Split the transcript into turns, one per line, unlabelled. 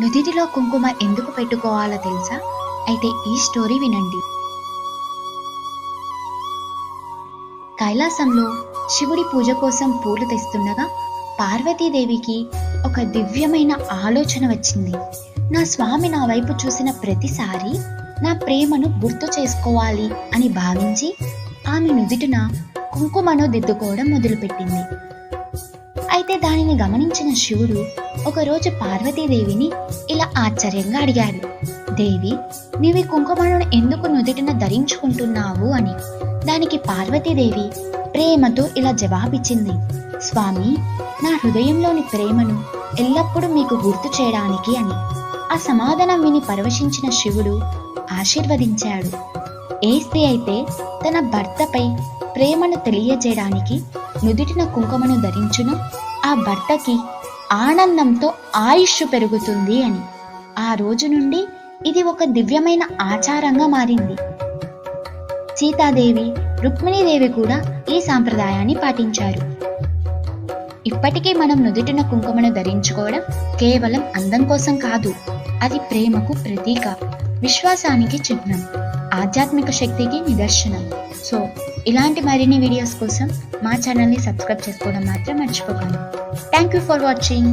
నుదిటిలో కుంకుమ ఎందుకు పెట్టుకోవాలో తెలుసా? అయితే ఈ స్టోరీ వినండి. కైలాసంలో శివుడి పూజ కోసం పూలు తెస్తుండగా పార్వతీదేవికి ఒక దివ్యమైన ఆలోచన వచ్చింది. నా స్వామి నా వైపు చూసిన ప్రతిసారి నా ప్రేమను గుర్తు చేసుకోవాలి అని భావించి ఆమె నుదిటిన కుంకుమను దిద్దుకోవడం మొదలుపెట్టింది. అయితే దానిని గమనించిన శివుడు ఒకరోజు పార్వతీదేవిని ఇలా ఆశ్చర్యంగా అడిగాడు. దేవి నీవి కుంకుమను ఎందుకు నుదుటిన ధరించుకుంటున్నావు అని. దానికి పార్వతీదేవి ప్రేమతో ఇలా జవాబిచ్చింది. స్వామి నా హృదయంలోని ప్రేమను ఎల్లప్పుడూ మీకు గుర్తు చేయడానికి అని. ఆ సమాధానం విని పరవశించిన శివుడు ఆశీర్వదించాడు. ఏ స్త్రీ అయితే తన భర్తపై ప్రేమను తెలియజేయడానికి నుదుటిన కుంకుమను ధరించును. ఆ భర్తకి ఆనందంతో ఆయుష్ పెరుగుతుంది అని. ఆ రోజు నుండి ఇది ఒక దివ్యమైన ఆచారంగా మారింది. సీతాదేవి రుక్మిణీదేవి కూడా ఈ సాంప్రదాయాన్ని పాటించారు. ఇప్పటికీ మనం నుదుటిన కుంకుమను ధరించుకోవడం కేవలం అందం కోసం కాదు అది ప్రేమకు ప్రతీక విశ్వాసానికి చిహ్నం ఆధ్యాత్మిక శక్తికి నిదర్శనం. సో ఇలాంటి మరిన్ని వీడియోస్ కోసం మా ఛానల్ని సబ్స్క్రైబ్ చేసుకోవడం మాత్రం మర్చిపోకండి. Thank you for watching